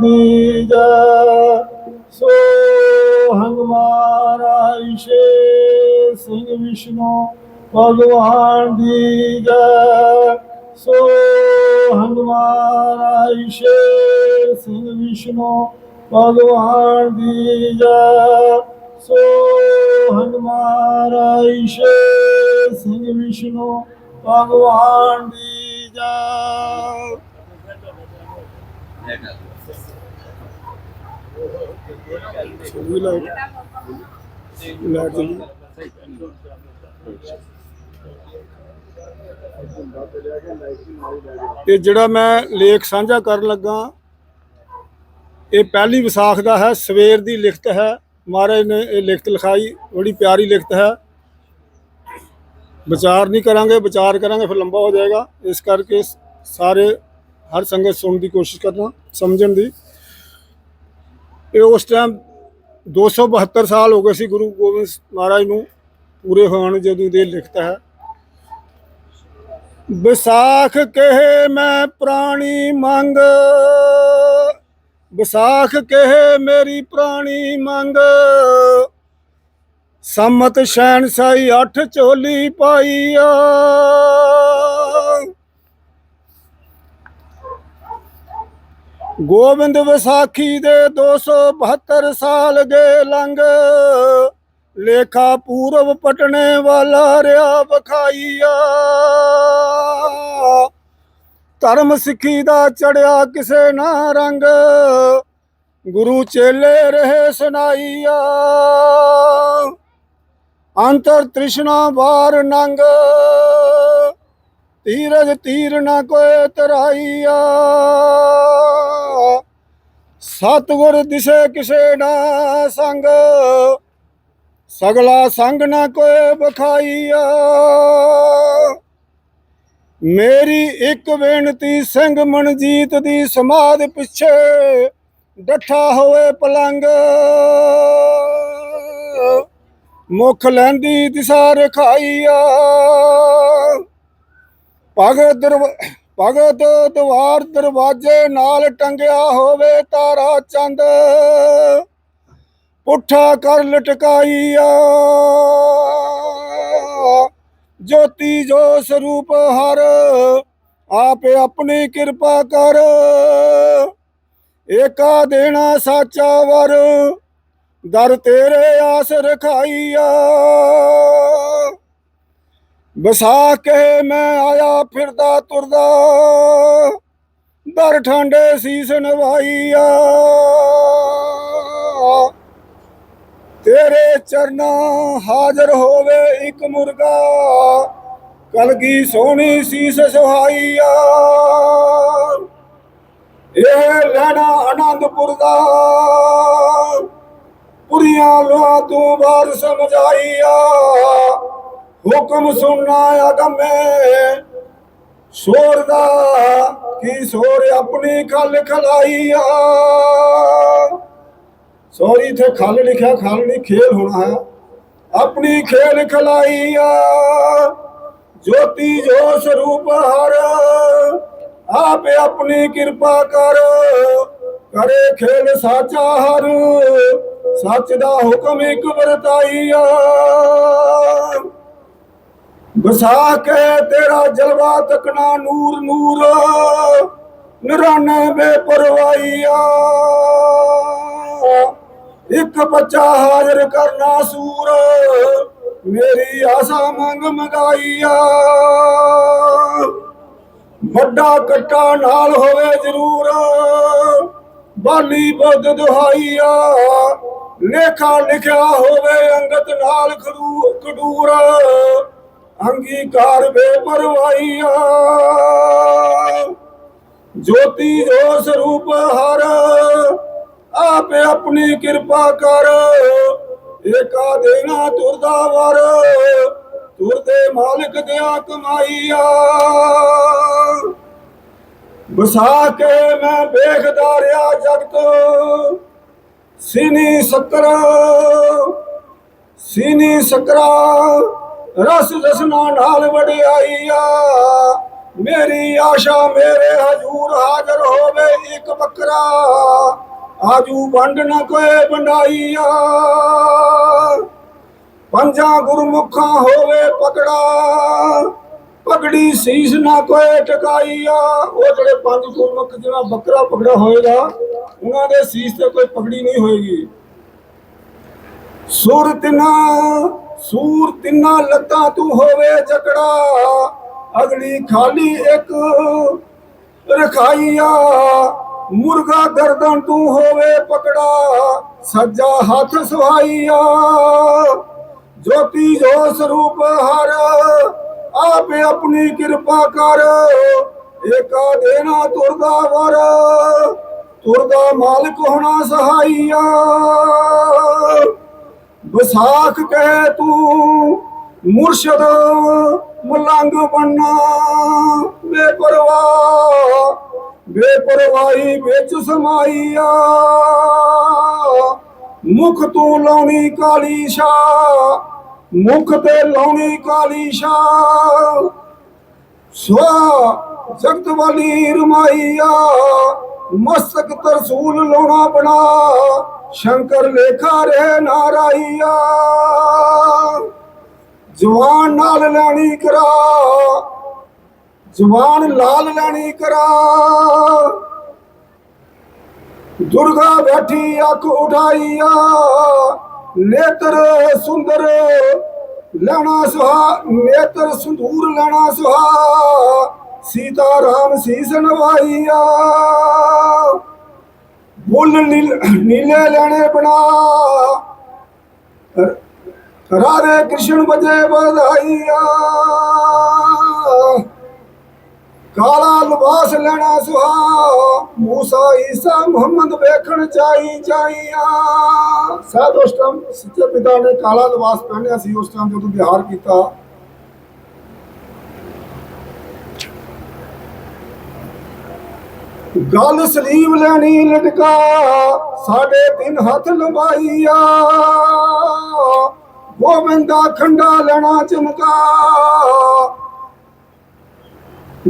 ਦੀ ਸੋ ਹੰਗਮਾਰ ਆਇਸ਼ੇ ਸਿੰਘ ਵਿਸ਼ਨੂੰ, ਭਗਵਾਨ ਦੀ ਸੋ ਹੰਗਮਾਰ ਆਇਸ਼ੇ ਸਿੰਘ ਵਿਸ਼ਨੂੰ, ਭਗਵਾਨ ਦੀ ਸੋ ਹੰਗਮਾਰ ਆਇਸ਼ੇ ਸਿੰਘ ਵਿਸ਼ਨੂੰ, ਭਗਵਾਨ ਦੀ ਜੈ ਲਾਈਟ ਲਾਈਟ ਜਲੀ ਇਹ ਜਿਹੜਾ ਮੈਂ ਲੇਖ ਸਾਂਝਾ ਕਰਨ ਲੱਗਾ, ਇਹ ਪਹਿਲੀ ਵਿਸਾਖ ਦਾ ਹੈ, ਸਵੇਰ ਦੀ ਲਿਖਤ ਹੈ। ਮਹਾਰਾਜ ਨੇ ਇਹ ਲਿਖਤ ਲਿਖਾਈ, ਬੜੀ ਪਿਆਰੀ ਲਿਖਤ ਹੈ। ਵਿਚਾਰ ਨਹੀਂ ਕਰਾਂਗੇ, ਵਿਚਾਰ ਕਰਾਂਗੇ, ਫਿਰ ਲੰਬਾ ਹੋ ਜਾਏਗਾ। ਇਸ ਕਰਕੇ ਸਾਰੇ ਹਰ ਸੰਗਤ ਸੁਣਨ ਦੀ ਕੋਸ਼ਿਸ਼ ਕਰਨਾ, ਸਮਝਣ ਦੀ। ਇਹ ਉਸ ਟਾਈਮ 272 ਸਾਲ ਹੋ ਗਏ ਸੀ ਗੁਰੂ ਗੋਬਿੰਦ ਮਹਾਰਾਜ ਨੂੰ ਪੂਰੇ ਹੋਣ ਜਦੋਂ ਦੇ ਲਿਖਤਾ ਹੈ। ਵਿਸਾਖ ਕਹੇ ਮੈਂ ਪ੍ਰਾਣੀ ਮੰਗ, ਵਿਸਾਖ ਕਹੇ ਮੇਰੀ ਪ੍ਰਾਣੀ ਮੰਗ। ਸੰਮਤ ਸ਼ੈਨ ਸਾਈ ਅੱਠ ਝੋਲੀ ਪਾਈਆ ਗੋਬਿੰਦ ਵਿਸਾਖੀ ਦੇ 272 ਸਾਲ ਗਏ ਲੰਘ। ਲੇਖਾ ਪੂਰਬ ਪਟਨੇ ਵਾਲਾ ਰਿਆ ਬਖਾਈਆ ਧਰਮ ਸਿੱਖੀ ਦਾ ਚੜਿਆ ਕਿਸੇ ਨਾ ਰੰਗ। ਗੁਰੂ ਚੇਲੇ ਰਹੇ ਸੁਨਾਈਆ। ਅੰਤਰ ਤ੍ਰਿਸ਼ਨਾ ਵਾਰ ਨੰਗ। ਤੀਰਜ ਤੀਰ ਨਾ ਕੋਏ ਤਰਾਈਆ। ਸਤਗੁਰ ਦਿਸੇ ਕਿਸੇ ਨਾ ਸੰਗ, ਸਗਲਾ ਸੰਗ ਨਾ ਕੋਏ ਬਖਾਈਆ ਮੇਰੀ ਇੱਕ ਬੇਨਤੀ, ਸਿੰਘ ਮਨਜੀਤ ਦੀ ਸਮਾਧ ਪਿੱਛੇ ਡੱਠਾ ਹੋਵੇ ਪਲੰਗ। ਮੁਖ ਲੈਂਦੀ ਦਿਸਾ ਰਖਾਈਆ। ਭਗਤ ਦਰਵ, ਭਗਤ ਦਵਾਰ ਦਰਵਾਜੇ ਨਾਲ ਟੰਗਿਆ ਹੋਵੇ ਤਾਰਾ ਚੰਦ। ਪੁੱਠਾ ਕਰ ਲਟਕਾਈਆ। ਜੋਤੀ ਜੋ ਸਰੂਪ ਹਰ, ਆਪੇ ਆਪਣੀ ਕਿਰਪਾ ਕਰ। ਏਕਾ ਦੇਣਾ ਸਾਚਾ ਵਰ, ਦਰ ਤੇਰੇ ਆਸ ਰਖਾਈਆ। ਬਸਾ ਕੇ ਮੈਂ ਆਇਆ, ਫਿਰਦਾ, ਤੁਰਦਾ। ਦਰ ਠਾਂਡੇ ਸੀਸ ਨਵਾਈਆ ਤੇਰੇ ਚਰਨਾ ਹਾਜ਼ਰ ਹੋਵੇ ਇੱਕ ਮੁਰਗਾ। ਕਲਗੀ ਸੋਹਣੀ ਸੀਸ ਸੁਹਾਈਆ ਇਹ ਲੈਣਾ ਆਨੰਦਪੁਰ ਦਾ। ਪੁਰੀਆਂ ਲੋਹਾ ਤੂੰ ਬਾਰ ਸਮਝਾਈਆ ਹੁਕਮ ਸੁਣਨਾ ਅਗਮੇ ਸੋਰ ਦਾ ਕੀ ਸੋਰ ਆਪਣੀ ਖਲ ਖਲਾਈਆ। ਸੋਰੀ ਤੇ ਖਲ ਲਿਖਿਆ, ਖਲ ਨਹੀਂ, ਖੇਲ ਹੋਣਾ ਹੈ। ਆਪਣੀ ਖੇਲ ਖਲਾਈਆ। ਜੋਤੀ ਜੋ ਸਰੂਪ ਹਰ, ਆਪੇ ਆਪਣੀ ਕਿਰਪਾ ਕਰ। ਕਰੇ ਖੇਲ ਸਾਚਾ ਹਰ, ਸੱਚ ਦਾ ਹੁਕਮ ਇੱਕ ਵਰਤਾਈਆ। ਵਸਾ ਕੇ ਤੇਰਾ ਜਲਵਾ ਤਕਣਾ ਨੂਰ ਨੂਰ, ਨਰਾਨੇ ਬੇਪਰਵਾਈਆ ਇੱਕ ਬੱਚਾ ਹਾਜ਼ਰ ਕਰਨਾ ਸੂਰ, ਮੇਰੀ ਆਸਾ ਮੰਗ ਮਗਾਈਆ। ਵੱਡਾ ਕੱਟਾ ਨਾਲ ਹੋਵੇ ਜ਼ਰੂਰ, ਬਾਲੀ ਬੁੱਧ ਦੁਹਾਈਆ। ਲੇਖਾ ਲਿਖਿਆ ਹੋਵੇ ਅੰਗਤ ਨਾਲ ਖਰੂ ਖਡੂਰ ਅੰਗੀਕਾਰ ਬੇਪਰਵਾਈਆ ਜੋਤੀ ਜੋ ਰੂਪ ਹਰ, ਆਪੇ ਆਪਣੀ ਕਿਰਪਾ ਕਰ। ਏਕਾ ਦੇਣਾ ਤੁਰਦਾ ਵਰ, ਤੁਰਦੇ ਮਾਲਕ ਦਿਆ ਕਮਾਈਆ। ਬਸਾ ਕੇ ਮੈਂ ਵੇਖਦਾ ਰਿਹਾ ਜਗਤ, ਸੀਨੀ ਸਕਰਾ ਸੀਨੀ ਸਕਰਾ ਰਸ ਰਸਨਾ ਨਾਲ ਵਡਿਆਈਆ। ਮੇਰੀ ਆਸ਼ਾ ਮੇਰੇ ਹਜੂਰ ਹਾਜ਼ਰ ਹੋਵੇ ਇੱਕ ਬੱਕਰਾ। ਆਜੂ ਵੰਡ ਨਾ ਕੋਏ ਬੰਡਾਈਆ ਪੰਜਾਂ ਗੁਰਮੁਖਾਂ ਹੋਵੇ ਪਕੜਾ। ਪਗੜੀ ਸੀਸ ਨਾ ਕੋਏ ਟਕਾਈਆ। ਉਹ ਜਿਹੜੇ ਪੰਜ ਗੁਰਮੁਖ ਜਿਵੇਂ ਬੱਕਰਾ ਪਕੜਾ ਹੋਏਗਾ, ਉਹਨਾਂ ਦੇ ਸੀਸ ਤੇ ਕੋਈ ਪਗੜੀ ਨਹੀਂ ਹੋਏਗੀ। ਸੁਰ ਤਿਨਾ ਸੂਰ ਤਿੰਨਾ ਲੱਤਾਂ ਤੂੰ ਹੋਵੇ ਜਕੜਾ। ਅਗਲੀ ਖਾਲੀ ਇੱਕ ਰਖਾਈਆ, ਮੁਰਗਾ ਗਰਦਨ ਤੂੰ ਹੋਵੇ ਪਕੜਾ, ਸੱਜਾ ਹੱਥ ਸੁਹਾਈਆ ਜੋਤੀ ਜੋ ਸਰੂਪ ਹਰ, ਆਪੇ ਆਪਣੀ ਕਿਰਪਾ ਕਰ। ਏਕਾ ਦੇਣਾ ਤੁਰਦਾ ਵਰ, ਤੁਰਦਾ ਮਾਲਕ ਹੋਣਾ ਸਹਾਈਆ। ਵਿਸਾਖ ਕਹਿ ਤੂੰ, ਮੁਰਸ਼ਦ ਮਲੰਗ ਬਣਨਾ। ਬੇਪਰਵਾਹ ਬੇਪਰਵਾਹੀ ਵਿੱਚ ਸਮਾਈਆ। ਮੁਖ ਤੂੰ ਲਾਉਣੀ ਕਾਲੀ ਸ਼ਾ ਮੁਖ ਤੇ ਲਾਉਣੀ ਕਾਲੀ ਸ਼ਾ ਸਵਾ ਜਗਤ ਵਾਲੀ ਰਮਾਈਆ, ਮਸਤਕ ਤਰਸੂਲ ਲਾਉਣਾ ਬਣਾ। ਸ਼ੰਕਰ ਲੇਖਾ ਰੇ ਨਾਰਾਈਆ ਜਵਾਨ ਨਾਲ ਲੈਣੀ ਕਰਾ। ਜਵਾਨ ਲਾਲ ਲੈਣੀ ਕਰਾ। ਦੁਰਗਾ ਬੈਠੀ ਅੱਖ ਉਠਾਈਆ। ਨੇਤਰ ਸੁੰਦਰ ਲੈਣਾ ਸੁਹਾ। ਨੇਤਰ ਸੰਧੂਰ ਲੈਣਾ ਸੁਹਾ। ਸੀਤਾ ਰਾਮ ਸੀਸ ਨਵਾਈਆ। ਬੁੱਲ ਨੀਲੇ ਲੈਣੇ ਬਣਾ। ਰਾਧੇ ਕ੍ਰਿਸ਼ਨ ਬਜੇ ਵਧਾਈਆ। ਕਾਲਾ ਲਿਬਾਸ ਲੈਣਾ ਸੁਹਾ। ਮੂਸਾ ਈਸਾ ਮੁਹੰਮਦ ਵੇਖਣ ਚਾਈ ਚਾਈਆ। ਸਾਧ ਉਸ ਟਾਈਮ ਸੱਚੇ ਪਿਤਾ ਨੇ ਕਾਲਾ ਲਿਬਾਸ ਪਹਿਨਿਆ ਸੀ, ਉਸ ਟਾਈਮ ਜਦੋਂ ਵਿਹਾਰ ਕੀਤਾ। ਗੱਲ ਸਲੀਬ ਲੈਣੀ ਲਟਕਾ, ਸਾਡੇ ਤਿੰਨ ਹੱਥ ਲਵਾਈਆ ਗੋਬਿੰਦਾ ਖੰਡਾ ਲੈਣਾ ਚਮਕਾ।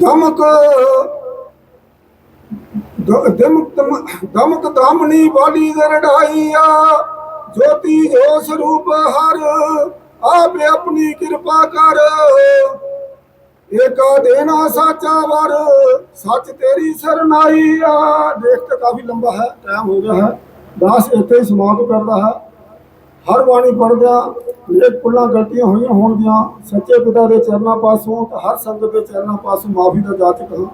ਧਮਕ ਦ- ਦਮਕ ਦਮ- ਦਮਕ ਦਮਨੀ ਬਾਲੀ ਗਰੜਾਈਆ ਜੋਤੀ ਜੋ ਸਰੂਪ ਹਰ, ਆਪੇ ਆਪਣੀ ਕਿਰਪਾ ਕਰ। ਏਕਾ ਦੇਣਾ ਸਾਚਾ ਵਰ, ਸੱਚ ਤੇਰੀ ਸਰਨਾਈ ਆ। ਦੇਖ ਤਾਂ ਕਾਫੀ ਲੰਬਾ ਹੈ ਟਾਈਮ ਹੋ ਗਿਆ ਹੈ। ਦਾਸ ਇੱਥੇ ਹੀ ਸਮਾਪਤ ਕਰਦਾ ਹੈ। ਹਰ ਬਾਣੀ ਪੜਦਿਆਂ ਜੇ ਕੁੱਲਾਂ ਗਲਤੀਆਂ ਹੋਈਆਂ ਹੋਣਗੀਆਂ। ਸੱਚੇ ਪਿਤਾ ਦੇ ਚਰਨਾਂ ਪਾਸੋਂ ਤੇ ਹਰ ਸੰਗਤ ਦੇ ਚਰਨਾਂ ਪਾਸੋਂ ਮਾਫੀ ਦਾ ਜਾਚਕ ਹਾਂ।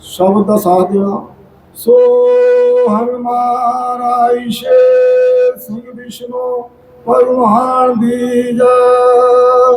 ਸ਼ਬਦ ਦਾ ਸਾਥ ਦੇਣਾ। ਸੋ ਹਮਾਰਾ ਈਸ਼ੇ ਸਿੰਘ ਵਿਸ਼ਨੂੰ, ਭਗਵਾਨ ਦੀ ਜੈ।